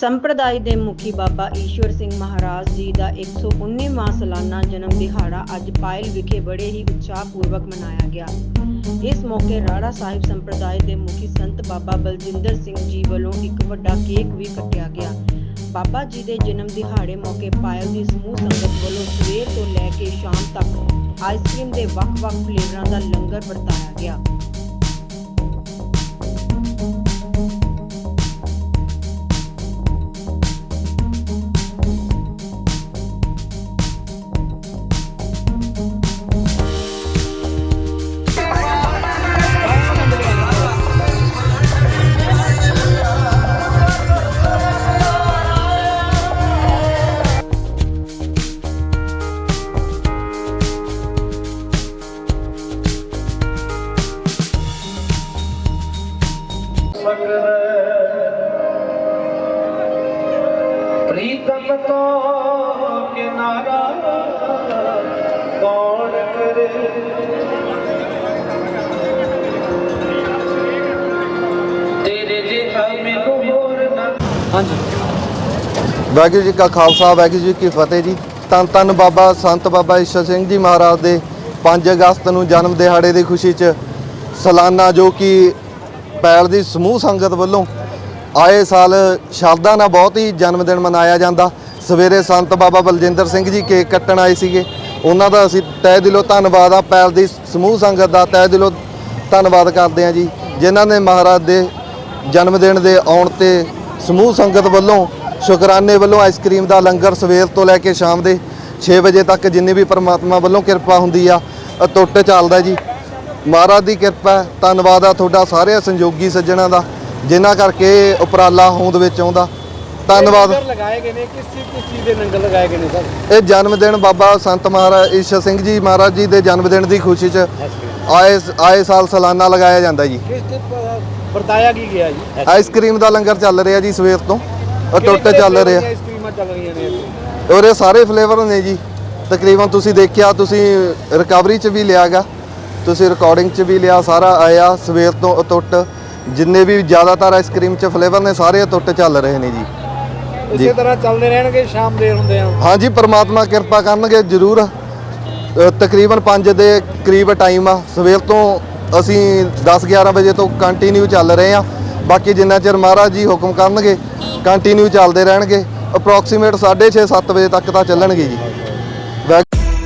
ਸੰਪਰਦਾਇ ਦੇ ਮੁਖੀ ਬਾਬਾ ਈਸ਼ਵਰ ਸਿੰਘ ਮਹਾਰਾਜ ਜੀ ਦਾ 119ਵਾਂ ਸਾਲਾਨਾ ਜਨਮ ਦਿਹਾੜਾ ਅੱਜ ਪਾਇਲ ਵਿਖੇ ਬੜੇ ਹੀ ਉਤਸ਼ਾਹਪੂਰਵਕ ਮਨਾਇਆ ਗਿਆ। ਇਸ ਮੌਕੇ ਰਾੜਾ ਸਾਹਿਬ ਸੰਪਰਦਾਇ ਦੇ ਮੁਖੀ ਸੰਤ ਬਾਬਾ ਬਲਜਿੰਦਰ ਸਿੰਘ ਜੀ ਵੱਲੋਂ ਇੱਕ ਵੱਡਾ ਕੇਕ ਵੀ ਕੱਟਿਆ ਗਿਆ। ਬਾਬਾ ਜੀ ਦੇ ਜਨਮ ਦਿਹਾੜੇ ਮੌਕੇ ਪਾਇਲ ਦੀ ਸਮੂਹ ਸੰਗਤ ਵੱਲੋਂ ਸਵੇਰ ਤੋਂ ਲੈ ਕੇ ਸ਼ਾਮ ਤੱਕ ਆਈਸਕ੍ਰੀਮ ਦੇ ਵੱਖ-ਵੱਖ ਫਲੇਵਰਾਂ ਦਾ ਲੰਗਰ ਵਰਤਾਇਆ ਗਿਆ। ਪ੍ਰੀਤਮ ਤੋਂ ਕਿਨਾਰਾ ਕੌਣ ਕਰੇ? ਤੇਰੇ ਜਿਹਾ ਮੈਨੂੰ ਹੋਰ ਨਾ ਵਾਹਿਗੁਰੂ ਜੀ ਕਾ ਖਾਲਸਾ ਵਾਹਿਗੁਰੂ ਜੀ ਕੀ ਫਤਿਹ ਜੀ। ਧੰਨ ਧੰਨ ਬਾਬਾ ਸੰਤ ਬਾਬਾ ਈਸ਼ਰ ਸਿੰਘ ਜੀ ਮਹਾਰਾਜ ਦੇ 5 ਅਗਸਤ ਨੂੰ ਜਨਮ ਦਿਹਾੜੇ ਦੀ ਖੁਸ਼ੀ 'ਚ ਸਾਲਾਨਾ ਜੋ ਕਿ ਪੈਲ ਦੀ ਸਮੂਹ ਸੰਗਤ ਵੱਲੋਂ ਆਏ ਸਾਲ ਸ਼ਰਧਾ ਨਾਲ ਬਹੁਤ ਹੀ ਜਨਮ ਦਿਨ ਮਨਾਇਆ ਜਾਂਦਾ। ਸਵੇਰੇ ਸੰਤ ਬਾਬਾ ਬਲਜਿੰਦਰ ਸਿੰਘ ਜੀ ਕੇਕ ਕੱਟਣ ਆਏ ਸੀਗੇ। ਉਹਨਾਂ ਦਾ ਅਸੀਂ ਤਹਿ ਦਿਲੋਂ ਧੰਨਵਾਦ ਆ, ਪੈਲ ਦੀ ਸਮੂਹ ਸੰਗਤ ਦਾ ਤਹਿ ਦਿਲੋਂ ਧੰਨਵਾਦ ਕਰਦੇ ਆ ਜੀ, ਜਿਨ੍ਹਾਂ ਨੇ ਮਹਾਰਾਜ ਦੇ ਜਨਮ ਦਿਨ ਦੇ ਆਉਣ ਤੇ ਸਮੂਹ ਸੰਗਤ ਵੱਲੋਂ ਸ਼ੁਕਰਾਨੇ ਵੱਲੋਂ ਆਈਸਕ੍ਰੀਮ ਦਾ ਲੰਗਰ ਸਵੇਰ ਤੋਂ ਲੈ ਕੇ ਸ਼ਾਮ ਦੇ 6 ਵਜੇ ਤੱਕ ਜਿੰਨੀ ਵੀ ਪਰਮਾਤਮਾ ਵੱਲੋਂ ਕਿਰਪਾ ਹੁੰਦੀ ਆ ਟੁੱਟ ਚੱਲਦਾ ਜੀ। ਮਹਾਰਾਜ ਦੀ ਕਿਰਪਾ। ਧੰਨਵਾਦ ਆ ਤੁਹਾਡਾ ਸਾਰੇ ਸੰਯੋਗੀ ਸੱਜਣਾ ਦਾ ਜਿਨ੍ਹਾਂ ਕਰਕੇ ਉਪਰਾਲਾ ਹੋਂਦ ਵਿੱਚ ਆਉਂਦਾ। ਧੰਨਵਾਦ। ਲੰਗਰ ਲਗਾਏ ਗਏ ਨੇ ਕਿਸ ਚੀਜ਼ ਕਿਸ ਚੀਜ਼ ਦੇ ਲੰਗਰ ਲਗਾਏ ਗਏ ਨੇ ਸਰ? ਇਹ ਜਨਮ ਦਿਨ ਬਾਬਾ ਸੰਤ ਮਹਾਰਾਜ ਈਸ਼ਰ ਸਿੰਘ ਜੀ ਮਹਾਰਾਜ ਜੀ ਦੇ ਜਨਮ ਦਿਨ ਦੀ ਖੁਸ਼ੀ 'ਚ ਆਏ ਆਏ ਸਾਲ ਸਾਲਾਨਾ ਲਗਾਇਆ ਜਾਂਦਾ ਜੀ। ਵਰਤਾਇਆ ਕੀ ਗਿਆ ਜੀ? ਆਈਸਕ੍ਰੀਮ ਦਾ ਲੰਗਰ ਚੱਲ ਰਿਹਾ ਜੀ ਸਵੇਰ ਤੋਂ। ਅਟੁੱਟ ਚੱਲ ਰਿਹਾ। ਆਈਸਕ੍ਰੀਮਾਂ ਚੱਲ ਰਹੀਆਂ ਨੇ? ਔਰ ਇਹ ਸਾਰੇ ਫਲੇਵਰ ਨੇ ਜੀ। ਤਕਰੀਬਨ ਤੁਸੀਂ ਦੇਖਿਆ ਤੁਸੀਂ ਰਿਕਵਰੀ 'ਚ ਵੀ ਲਿਆਗਾ। ਤੁਸੀਂ ਰਿਕਾਰਡਿੰਗ 'ਚ ਵੀ ਲਿਆ ਸਾਰਾ ਆਇਆ ਸਵੇਰ ਤੋਂ ਅਟੁੱਟ। ਜਿੰਨੇ ਵੀ ਜ਼ਿਆਦਾਤਰ ਆਈਸਕ੍ਰੀਮ 'ਚ ਫਲੇਵਰ ਨੇ ਸਾਰੇ ਅਟੁੱਟ ਚੱਲ ਰਹੇ ਨੇ ਜੀ। ਇਸੇ ਤਰ੍ਹਾਂ ਚੱਲਦੇ ਰਹਿਣਗੇ ਸ਼ਾਮ ਦੇ ਹੁੰਦੇ ਆ। ਹਾਂਜੀ ਪ੍ਰਮਾਤਮਾ ਕਿਰਪਾ ਕਰਨਗੇ ਜ਼ਰੂਰ। ਅ, ਤਕਰੀਬਨ 5 ਦੇ ਕਰੀਬ ਟਾਈਮ ਆ। ਸਵੇਰ ਤੋਂ ਅਸੀਂ 10 11 ਵਜੇ ਤੋਂ ਕੰਟੀਨਿਊ ਚੱਲ ਰਹੇ ਆ। ਬਾਕੀ ਜਿੰਨਾ ਚਿਰ ਮਹਾਰਾਜ ਜੀ ਹੁਕਮ ਕਰਨਗੇ ਕੰਟੀਨਿਊ ਚੱਲਦੇ ਰਹਿਣਗੇ। ਅਪਰੋਕਸੀਮੇਟ 6:30 7 ਵਜੇ ਤੱਕ ਤਾਂ ਚੱਲਣਗੇ ਜੀ।